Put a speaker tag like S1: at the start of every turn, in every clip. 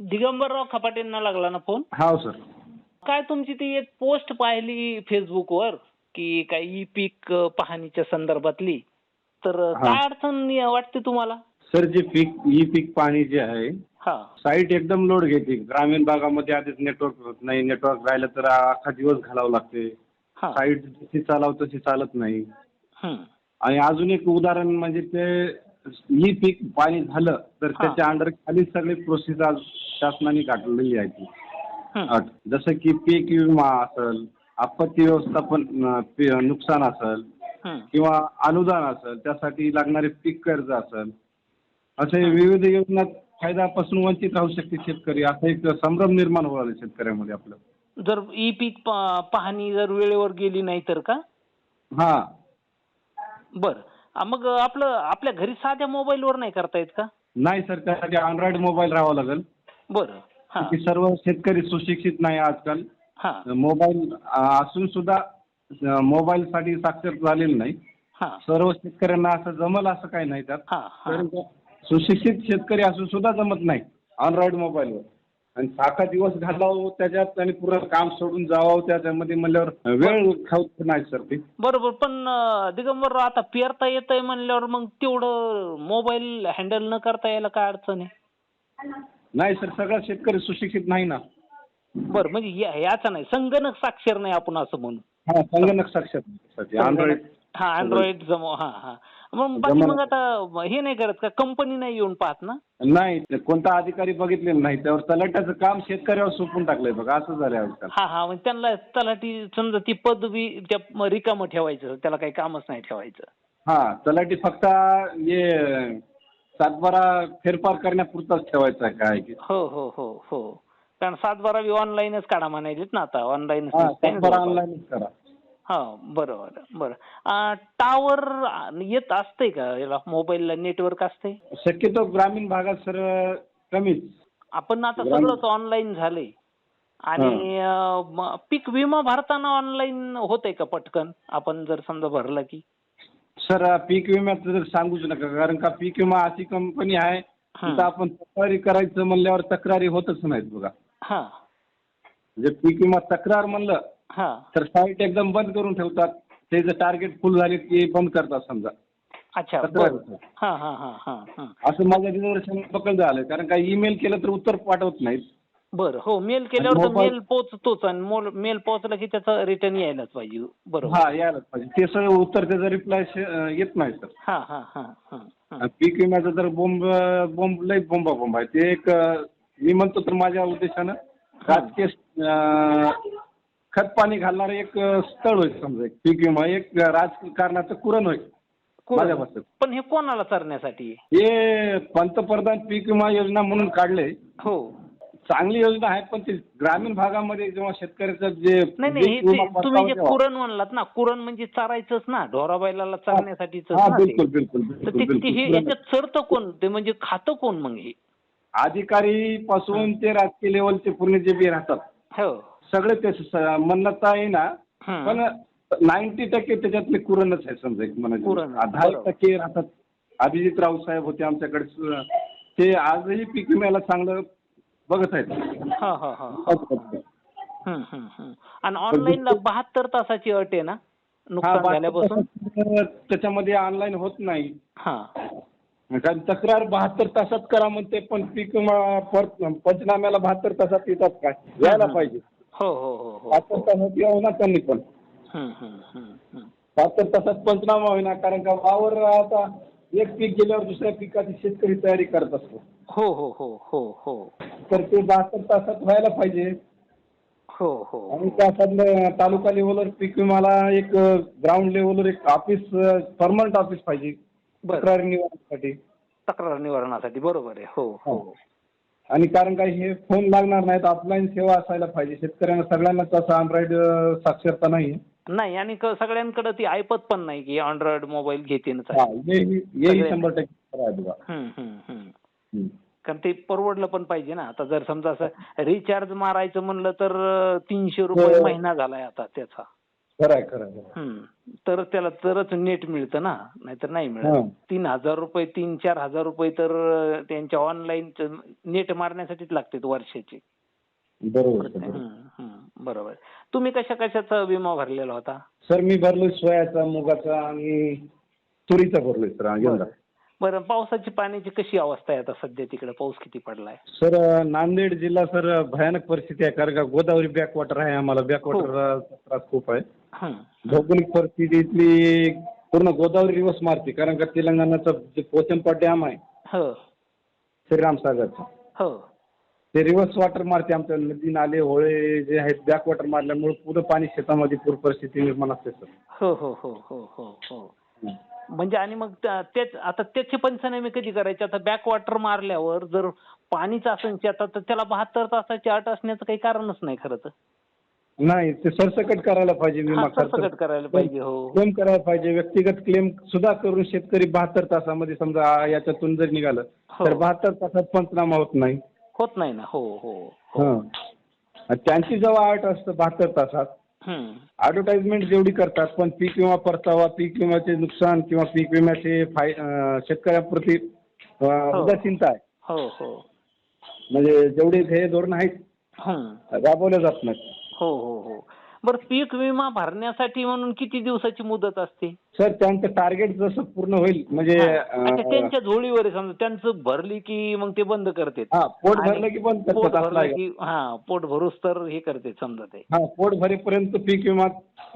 S1: दिगंबरराव खपाटेंना लागला ना फोन?
S2: हो सर.
S1: काय तुमची ती एक पोस्ट पाहिली फेसबुकवर की काय ई पीक पाहणीच्या संदर्भातली? तर
S2: हा.
S1: काय अडचण वाटते तुम्हाला?
S2: सर जे पीक ई पीक पाणी जे आहे
S1: हा.
S2: साईट एकदम लोड घेते. ग्रामीण भागामध्ये आधीच नेटवर्क होत नाही. नेटवर्क राहिलं तर अख्खा दिवस घालावं लागते.
S1: हा.
S2: साईट जशी चालावं तशी चालत नाही.
S1: हम्म.
S2: आणि अजून एक उदाहरण म्हणजे ते ई पीक पाणी झालं तर
S1: हा.
S2: त्याच्या अंडर खाली सगळी प्रोसेस आज शासनाने काढलेली आहे ती. अट. जसं की पीक विमा असेल आपत्ती व्यवस्थापन अं, पी- नुकसान असेल. किंवा अनुदान असेल त्यासाठी लागणारे पीक कर्ज असेल असे विविध योजना फायद्यापासून वंचित राहू शकते शेतकरी असं एक संभ्रम निर्माण होईल शेतकऱ्यामध्ये आपलं
S1: जर ई पीक पा- पाहणी जर वेळेवर गेली नाही तर का
S2: हा
S1: बर मग आपलं आपल्या घरी साध्या मोबाईलवर नाही करता येत का?
S2: नाही सर त्यासाठी अँड्रॉइड मोबाईल राहावा लागेल.
S1: बरं. हा.
S2: की सर्व शेतकरी सुशिक्षित नाही आजकाल.
S1: हा.
S2: मोबाईल असून सुद्धा मोबाईल साठी साक्षर झालेलं नाही.
S1: हा.
S2: सर्व शेतकऱ्यांना असं जमल असं काही नाही त्यात.
S1: हा हा.
S2: सुशिक्षित शेतकरी असून सुद्धा जमत नाही अँड्रॉइड मोबाईलवर आणि साखा दिवस घालावं त्याच्यात आणि पूर्ण काम सोडून जावं त्याच्यामध्ये म्हणल्यावर वेळ खाऊ नाही सर ते.
S1: बरोबर पण अं, दिगंबरराव आता पेरता येतंय म्हणल्यावर मग तेवढं मोबाईल हँडल न करता यायला काय अडचण आहे?
S2: नाही सर सगळा शेतकरी सुशिक्षित नाही ना.
S1: बरं म्हणजे या- याचं नाही संगणक साक्षर नाही आपण असं म्हणू.
S2: हा संगणक साक्षर अँड्रॉइड
S1: हा अँड्रॉइड जमव हा हा. मग बाकी मग आता हे नाही करत का? कंपनी नाही येऊन पाहत ना?
S2: नाही कोणता अधिकारी बघितलेला नाही. त्यावर तलाट्याचं काम शेतकऱ्यावर सोपून टाकलंय बघा असं झालंय आजकाल.
S1: हा हा म्हणजे त्यांना तलाठी समजा ती पदवी त्या रिकामं ठेवायचं त्याला काही कामच नाही ठेवायचं.
S2: हा तलाठी फक्त हे सातबारा फेरफार करण्यापुरताच ठेवायचा काय की.
S1: हो हो हो हो. कारण सात बारावी ऑनलाईनच काढा म्हणायलेत ना आता ऑनलाईन
S2: सातबारा ऑनलाईनच करा.
S1: हा बरोबर बरं. टावर येत असते का? याला मोबाईलला नेटवर्क असते
S2: शक्यतो ग्रामीण भागात सर कमीच.
S1: आपण आता सगळंच ऑनलाईन झालंय. आणि म- पीक विमा भरताना ऑनलाईन होतंय का पटकन? आपण जर समजा भरलं की.
S2: सर पीक विम्याचं जर सांगूच नका कारण का पीक विमा अशी कंपनी आहे
S1: हं.
S2: तिथं आपण तक्रारी करायचं म्हणल्यावर तक्रारी होतच नाहीत बघा.
S1: हा.
S2: म्हणजे पीक विमा तक्रार म्हणलं तर साईट एकदम बंद करून ठेवतात. त्याचं टार्गेट फुल झाले की बंद करतात समजा.
S1: अच्छा. हा हा हा हा हा.
S2: असं माझ्या निदर्शन पकड झालं. कारण का ईमेल केलं तर उत्तर पाठवत नाहीत.
S1: बरं हो मेल केल्यावर तर मेल पोचतोच आणि मेल पोचला की त्याचं रिटर्न यायलाच पाहिजे. बरोबर.
S2: हा यायलाच पाहिजे. ते सगळं उत्तर त्याचं रिप्लाय येत नाही सर.
S1: हा हा हा
S2: पीक विम्याचं तर बोंब बोंब लई बोंबा बोंब आहे. ते एक मी म्हणतो तर माझ्या उद्देशानं राजकीय खत पाणी घालणारं एक स्थळ होईल समजा एक. पीक विमा एक राजकारणाचं कुरण होईल
S1: पण हे कोणाला चरण्यासाठी
S2: हे पंतप्रधान पीक विमा योजना म्हणून काढले.
S1: हो.
S2: चांगली योजना आहे पण ते ग्रामीण भागामध्ये जेव्हा शेतकऱ्याचं जे
S1: नाही हे ते तुम्ही जे कुरण म्हणलात ना कुरण म्हणजे चरायचंच ना ढोरा बैलाला चरण्यासाठीच
S2: हा बिलकुल बिलकुल
S1: तर
S2: बिलकुल
S1: ते ते
S2: बिलकुल.
S1: हे. याच्यात चरतं कोण? ते म्हणजे खातं कोण मग हे?
S2: अधिकारी पासून ते राजकीय लेवलचे पूर्ण जे बी राहतात.
S1: हो.
S2: सगळे ते स- म्हणता येईना
S1: हं.
S2: पण नाईन्टी टक्के त्याच्यातले कुरणच आहे समजा एक
S1: कुरण,
S2: म्हणायचं दहा एक
S1: बरोबर.
S2: टक्के राहतात. अभिजित राऊत साहेब होते आमच्याकडे स- ते आजही पीक विम्याला चांगलं बघत आहेत.
S1: हा हा हा. हम्म, हम्म, हम्म. आणि ऑनलाईनला बहात्तर तासाची अट आहे ना
S2: हा,
S1: नुकसान झाल्यापासून?
S2: त्याच्यामध्ये ऑनलाईन होत नाही.
S1: हा.
S2: कारण तक्रार बहात्तर तासात करा म्हणते पण पीक विमा पर- पंचनाम्याला बहात्तर तासात येतात काय यायला. पाहिजे.
S1: हो हो हो हो.
S2: तासात त्यांनी पण.
S1: हम्म, हम्म, हम्म, हम्म.
S2: बहात्तर तासात पंचनामा होईना कारण का वावर आता एक पीक गेल्यावर दुसऱ्या पिकाची शेतकरी तयारी करत असतो.
S1: हो हो हो हो हो.
S2: तर ते बहात्तर तासात व्हायला पाहिजे.
S1: हो हो.
S2: आणि त्यासाठी तालुका लेवलवर पीक विमाला एक ग्राउंड लेवलवर एक ऑफिस परमनंट ऑफिस पाहिजे.
S1: बरं.
S2: तक्रार निवारणासाठी.
S1: तक्रार निवारणासाठी. बरोबर आहे. हो. हो.
S2: आणि कारण काय हे फोन लागणार नाहीत ऑफलाईन सेवा असायला पाहिजे. शेतकऱ्यांना सगळ्यांना तसं अँड्रॉइड साक्षरता नाही
S1: नाही आणि क- सगळ्यांकडे ती ऐपत पण नाही की अँड्रॉइड मोबाईल घेतीनच
S2: हा, हे- हे- हेही शंभर टक्के खरं आहे बघा.
S1: हम्म. कारण ते परवडलं पण पाहिजे ना. आता जर समजा असं रिचार्ज मारायचं म्हणलं तर अं, तीनशे रुपये
S2: हो.
S1: महिना झालाय आता त्याचा.
S2: खरं आहे खरं आहे
S1: हम्म. तर त्याला तरच नेट मिळतं ना? नाहीतर नाही
S2: हा.
S1: मिळत तीन हजार रुपये तीन चार हजार रुपये तर अं, त्यांच्या ऑनलाईन नेट मारण्यासाठीच लागतात वर्षाचे.
S2: बरोबर बरोबर.
S1: तुम्ही कशा कशाचा विमा भरलेला होता?
S2: सर मी भरलोय सोयाचा मुगाचा आणि तुरीचा भरलोय सर. यंदा
S1: बरं. पावसाची पाण्याची कशी अवस्था आहे आता सध्या तिकडे? पाऊस किती पडलाय?
S2: सर नांदेड जिल्हा सर भयानक परिस्थिती आहे. कारण का गोदावरी बॅकवॉटर आहे आम्हाला. बॅकवॉटर त्रास खूप आहे. भौगोलिक परिस्थिती इथली पूर्ण गोदावरी रिवर्स मारते. कारण का तेलंगणाचा जे पोचनपाट डॅम आहे
S1: हो.
S2: श्रीरामसागरचा.
S1: हो.
S2: ते रिव्हर्स वॉटर मारते आमच्या नदी नाले होळे जे आहेत बॅक वॉटर मारल्यामुळे पुरं पाणी शेतामध्ये पूर परिस्थिती निर्माण असते सर.
S1: हो हो हो हो हो. हो. म्हणजे आणि मग तेच आता त्याचे पंचनामे कधी करायचे आता बॅक वॉटर मारल्यावर जर पाणीच असेल शेतात तर त्याला बहात्तर तासाची अट असण्याचं काही कारणच नाही खरं तर
S2: नाही ते सरसकट करायला पाहिजे विमा खर्च
S1: सरसकट करायला पाहिजे हो
S2: क्लेम करायला पाहिजे व्यक्तिगत क्लेम सुद्धा करून शेतकरी बहात्तर तासामध्ये समजा आ, याच्यातून जर निघालं
S1: हो.
S2: तर बहात्तर तासात पंचनामा होत नाही
S1: होत नाही ना हो हो हो
S2: हं. आणि त्यांची जेव्हा अट असतं बहात्तर तासात. ऍडव्हर्टाइजमेंट जेवढी करतात पण पीक विमा परतावा पीक विम्याचे नुकसान किंवा पीक विम्याचे फाय अं, शेतकऱ्याप्रती अं,
S1: हो.
S2: उदासीनता आहे.
S1: हो हो.
S2: म्हणजे जेवढे ध्येय धोरण आहेत
S1: हम्म.
S2: राबवले जात नाहीत
S1: हो हो हो. बरं पीक विमा भरण्यासाठी म्हणून किती दिवसाची मुदत असते
S2: सर त्यांचं टार्गेट जसं पूर्ण होईल म्हणजे.
S1: अच्छा,
S2: अं,
S1: त्यांच्या झोळीवर आहे समजा त्यांचं भरली की मग ते बंद करते
S2: हा पोट भरलं की बंद
S1: पोट
S2: करतात असं
S1: भरलं
S2: आहे.
S1: की हा पोट भरूस तर हे करते समजा ते
S2: हा पोट भरेपर्यंत पीक विमा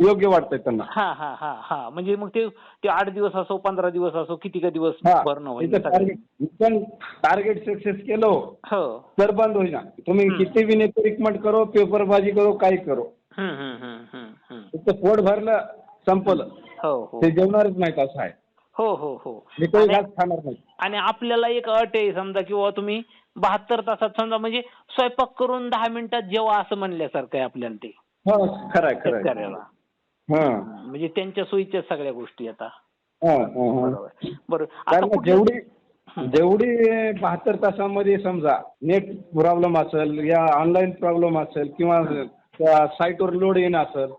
S2: योग्य वाटतंय त्यांना
S1: हा हा हा हा म्हणजे मग ते ते आठ दिवस असो पंधरा दिवस असो किती का दिवस भरणं होईल.
S2: टार्गेट टार्गेट सक्सेस केलं
S1: हो
S2: तर बंद होईना तुम्ही. किती बी रिकमेंड करो पेपरबाजी करो काही करो फक्त पोट भरलं संपलं.
S1: हो हो.
S2: ते जेवणारच नाहीत असं आहे.
S1: हो हो हो.
S2: मी काही घास खाणार नाही.
S1: आणि आपल्याला एक अट आहे समजा किंवा तुम्ही बहात्तर तासात समजा म्हणजे स्वयंपाक करून दहा मिनिटात जेवा असं म्हणल्यासारखं आहे आपल्याला ते.
S2: हो खरं
S1: शेतकऱ्याला.
S2: हा.
S1: म्हणजे त्यांच्या सोयीच्या सगळ्या गोष्टी आता. बरोबर बरं आता
S2: कारण
S1: कुठलं-
S2: जेवढी जेवढी बहात्तर तासामध्ये समजा नेट प्रॉब्लेम असेल या ऑनलाईन प्रॉब्लेम असेल किंवा त्या साईटवर लोड येणं असेल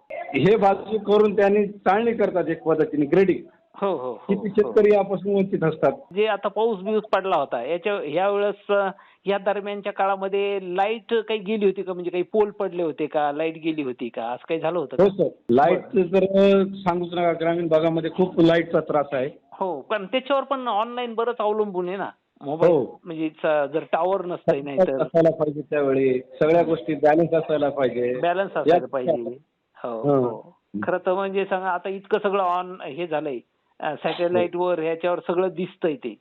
S2: हे बाजू करून त्यांनी चाळणी करतात एक पद्धतीने ग्रेडिंग
S1: हो हो हो,
S2: किती
S1: हो.
S2: शेतकरी यापासून वंचित असतात?
S1: जे आता पाऊस बिऊस पडला होता याच्या ह्या वेळेस अं, या दरम्यानच्या काळामध्ये लाइट काही गेली होती का? म्हणजे काही पोल पडले होते का? लाइट गेली होती का? असं काही झालं होतं
S2: हो
S1: का?
S2: सर लाईटचं तर सांगूच नका ग्रामीण भागामध्ये खूप लाईटचा त्रास आहे.
S1: हो पण त्याच्यावर पण ऑनलाईन बरंच अवलंबून आहे ना? मोबाईल
S2: हो.
S1: म्हणजे जर टावर नसतंय नाही तर
S2: असायला पाहिजे त्यावेळी. सगळ्या गोष्टी बॅलन्स असायला पाहिजे.
S1: बॅलन्स असायला
S2: या-
S1: पाहिजे. हो.
S2: हं.
S1: हो. खरं तर म्हणजे सांगा आता इतकं सगळं ऑन हे झालंय. सॅटेलाइट वर ह्याच्यावर सगळं दिसतंय ते.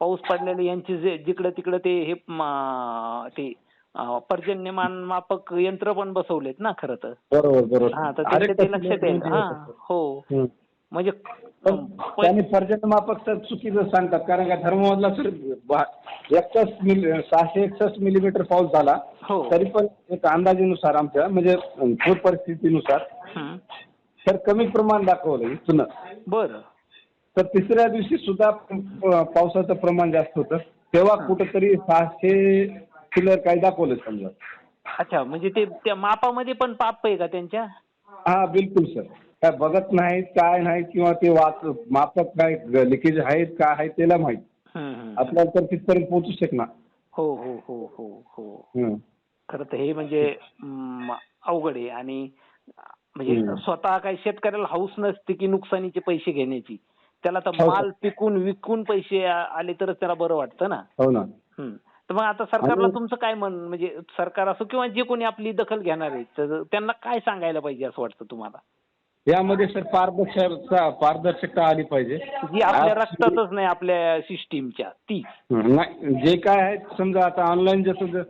S1: पाऊस पडलेले यांचे जे जिकडं तिकडं ते हे म, ते अं, पर्जन्यमान मापक यंत्र पण बसवलेत ना खरं तर.
S2: बरोबर बरोबर.
S1: हा तर त्यांच्या ते लक्षात येईल. हा हो.
S2: हं.
S1: म्हणजे
S2: त्यांनी पर्जन्य मापक तर चुकीचं सांगतात. कारण का धर्ममधला सर एकसष्ट मिली सहाशे एकसष्ट मिलीमीटर पाऊस झाला
S1: हो.
S2: तरी पण एक अंदाजेनुसार आमच्या म्हणजे पूर परिस्थितीनुसार
S1: हं.
S2: तर कमी प्रमाण दाखवलं इथून
S1: बरं.
S2: तर तिसऱ्या दिवशी सुद्धा प- पावसाचं प्रमाण जास्त होतं. तेव्हा कुठंतरी सहाशे किलर काही दाखवलं समजा.
S1: अच्छा म्हणजे ते त्या मापामध्ये पण पाप आहे का त्यांच्या?
S2: हा बिलकुल सर. काय बघत नाहीत काय नाही किंवा ते वाच मापक काय लिकेज आहेत काय आहे त्याला माहीत
S1: हं, हं.
S2: आपल्याला तर तिथपर्यंत पोहोचू शकणार
S1: हो हो हो हो हो
S2: हं.
S1: खरं तर हे म्हणजे अवघड आहे आणि म्हणजे. स्वतः काही शेतकऱ्याला हाऊस नसते की नुकसानीचे पैसे घेण्याची त्याला तर
S2: हो,
S1: माल पिकून विकून पैसे आले तरच त्याला बरं वाटतं ना
S2: हो ना.
S1: तर मग आता सरकारला तुमचं काय म्हण म्हणजे सरकार असो किंवा जे कोणी आपली दखल घेणार आहे तर त्यांना काय सांगायला पाहिजे असं वाटतं तुम्हाला
S2: यामध्ये सर पारदर्शकता पारदर्शकता आली पाहिजे.
S1: जी आपल्या रक्तातच नाही आपल्या सिस्टीमच्या ती.
S2: हं, नाही जे काय आहे समजा आता ऑनलाईन जसं ज-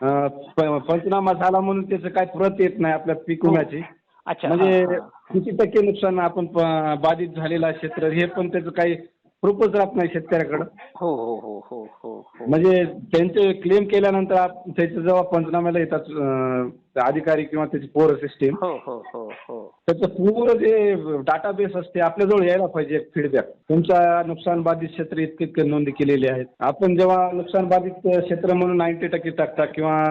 S2: अं, प- पंचनामा झाला म्हणून त्याचं काय प्रत येत नाही आपल्या पीक विम्याची
S1: अच्छा
S2: म्हणजे
S1: हा, हा.
S2: किती टक्के नुकसान आपण प- बाधित झालेलं आहे क्षेत्र हे पण त्याचं काही प्रूफच राहत नाही शेतकऱ्याकडं.
S1: हो हो हो हो हो हो.
S2: म्हणजे त्यांचे क्लेम केल्यानंतर आप- त्याचे जेव्हा पंचनाम्याला येतात अं, अधिकारी किंवा त्याची पोर सिस्टीम
S1: हो हो हो हो.
S2: त्याचं पूर्ण जे डाटाबेस असते आपल्याजवळ यायला पाहिजे फीडबॅक तुमच्या नुकसान बाधित क्षेत्र इतके इतके नोंदी केलेली आहेत. आपण जेव्हा नुकसान बाधित क्षेत्र म्हणून नाईन्टी टक्के टाकता किंवा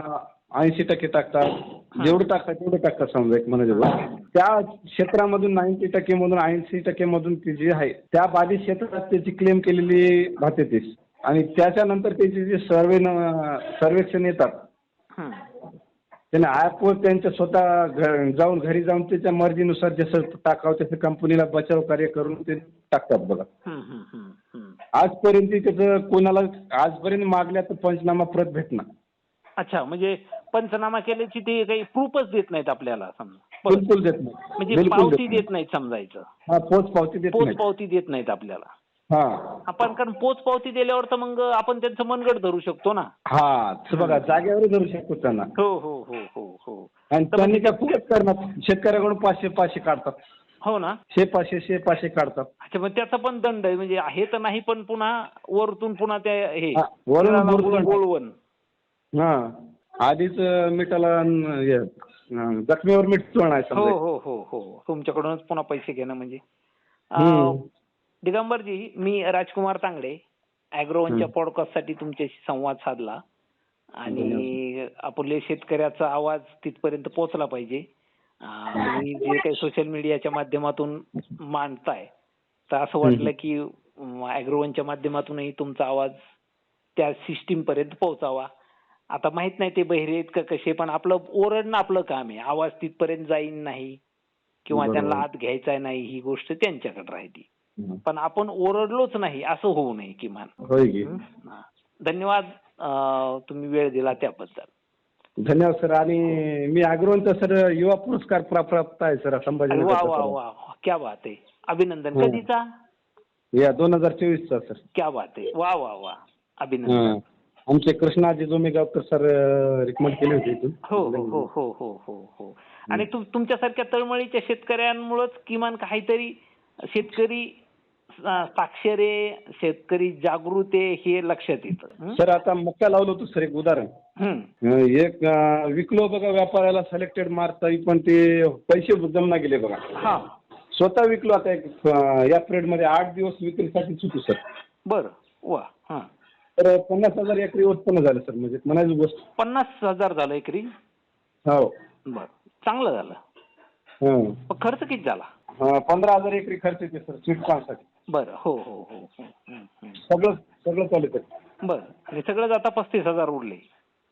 S2: ऐंशी टक्के टाकता जेवढं टाकता तेवढं टाकता समजा एक म्हणायचं बा. त्या क्षेत्रामधून नाईन्टी टक्के मधून ऐंशी टक्के मधून ती जी आहे त्या बाधित क्षेत्रात त्याची क्लेम केलेली भाते ती आणि त्याच्यानंतर त्याचे जे सर्वे सर्वेक्षण येतात. त्याने ॲपवर त्यांच्या स्वतः जाऊन घरी जाऊन त्याच्या मर्जीनुसार जसं टाकावं तसं कंपनीला बचाव कार्य करून ते टाकतात बघा. आजपर्यंत त्याचं कोणाला आजपर्यंत मागल्या तर पंचनामा परत भेटणार
S1: अच्छा म्हणजे पंचनामा केल्याची ते काही प्रूफच देत नाहीत आपल्याला समजा.
S2: बिलकुल देत नाही
S1: म्हणजे
S2: बिलकुल
S1: पावती
S2: देत
S1: देत नाहीत. समजायचं.
S2: हा पोच पावती देत
S1: पोच
S2: नाही
S1: पावती देत नाहीत आपल्याला.
S2: हा.
S1: आपण कारण पोच पावती दिल्यावर तर मग आपण त्यांचं मनगट धरू शकतो ना.
S2: हा तर बघा जागेवर धरू शकतो त्यांना.
S1: हो हो हो हो हो.
S2: आणि
S1: तर
S2: त्यांनी
S1: म्हणजे
S2: काय फुकट करणार. शेतकऱ्याकडून पाचशे पाचशे काढतात.
S1: हो ना.
S2: शे पाचशे शे पाचशे काढतात.
S1: अच्छा मग त्याचा पण दंड आहे. म्हणजे हे तर नाही पण पुन्हा वरतून पुन्हा त्या हे
S2: हा, वरून
S1: गुळवण.
S2: हा. आधीच मिठाला हे, अं, जखमीवर मीठ आहे
S1: हो
S2: समजा
S1: हो हो हो. तुमच्याकडूनच पुन्हा पैसे घेणं म्हणजे.
S2: हम्म.
S1: दिगंबरजी मी राजकुमार तांगडे अॅग्रोवनच्या पॉडकास्टसाठी तुमच्याशी संवाद साधला. आणि आपले शेतकऱ्याचा आवाज तिथपर्यंत पोहोचला पाहिजे. अं, तुम्ही जे काही सोशल मीडियाच्या माध्यमातून मांडताय तर असं वाटलं की अॅग्रोवनच्या माध्यमातूनही तुमचा आवाज त्या सिस्टीम पर्यंत पोहोचावा. आता माहीत नाही ते बहिरे आहेत का कसे पण आपलं ओरडणं आपलं काम आहे. आवाज तिथपर्यंत जाईन नाही किंवा. त्यांना आत घ्यायचा नाही ही गोष्ट त्यांच्याकडे राहते.
S2: हं.
S1: पण आपण ओरडलोच नाही असं होऊ नये किमान. धन्यवाद तुम्ही वेळ दिला त्याबद्दल.
S2: धन्यवाद सर. आणि मी अग्रवंत सर युवा पुरस्कार प्रा- प्राप्त आहे सर
S1: अरे वा वा वा. क्या बात आहे. अभिनंदन.
S2: हो.
S1: कधीचा?
S2: या दोन हजार चोवीसचा सर.
S1: क्या बात आहे. वा वा वा. अभिनंदन.
S2: आमचे कृष्णाजी जोमेगावकर सर रिकमेंड केले होते इथून.
S1: हो हो हो हो हो हो. आणि तुम तुमच्यासारख्या तळमळीच्या शेतकऱ्यांमुळेच किमान काहीतरी शेतकरी साक्षरे शेतकरी जागृत आहे हे लक्षात येतं?
S2: सर आता मक्का लावलं होतं सर एक उदाहरण. एक विकलो बघा व्यापाऱ्याला सिलेक्टेड मारता पण ते पैसे जमना गेले बघा.
S1: हा.
S2: स्वतः विकलो आता एक या पिरियडमध्ये आठ दिवस विक्रीसाठी सुटू सर.
S1: बर. वा हा.
S2: तर पन्नास हजार एकरी उत्पन्न झालं सर. म्हणजे म्हणायची गोष्ट.
S1: पन्नास हजार झालं एकरी?
S2: हो.
S1: बर. चांगलं झालं.
S2: हं.
S1: पण खर्च किती झाला?
S2: पंधरा हजार एकरी खर्च येते सर स्वीटकॉर्नसाठी
S1: बरं. हो हो हो. हो हं, हं.
S2: सगळं सगळं चालू सर.
S1: बरं. आणि सगळं जाता पस्तीस हजार उरले.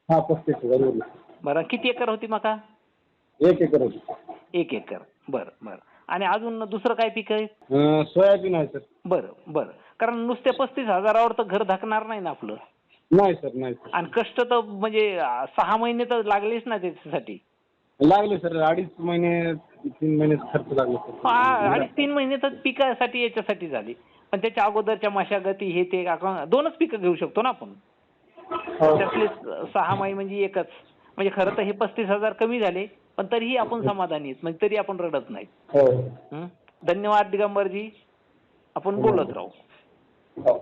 S2: हा पस्तीस हजार उरले.
S1: बरं. किती एकर होती मका?
S2: एक एकर होती.
S1: एक एकर. बरं बरं. आणि अजून दुसरं काय पीक आहे?
S2: अं, सोयाबीन आहे सर.
S1: बरं बरं. कारण नुसते पस्तीस हजारावर तर घर धाकणार नाही ना आपलं.
S2: नाही सर नाही सर.
S1: आणि कष्ट तर म्हणजे सहा महिने तर लागलेच ना त्याच्यासाठी.
S2: लागले सर अडीच महिने तीन महिने खर्च लागले सर.
S1: हा, अडीच तीन महिने तर पिकासाठी याच्यासाठी झाली. पण त्याच्या अगोदरच्या मशागती हे ते आपण दोनच पिकं घेऊ शकतो ना आपण.
S2: हो.
S1: त्यातले सहा महिने म्हणजे एकच. म्हणजे खरं तर हे पस्तीस हजार कमी झाले पण तरीही आपण समाधानी आहेत. म्हणजे तरी आपण रडत नाही
S2: हो.
S1: हं? धन्यवाद दिगंबरजी. आपण बोलत राहू.
S2: हो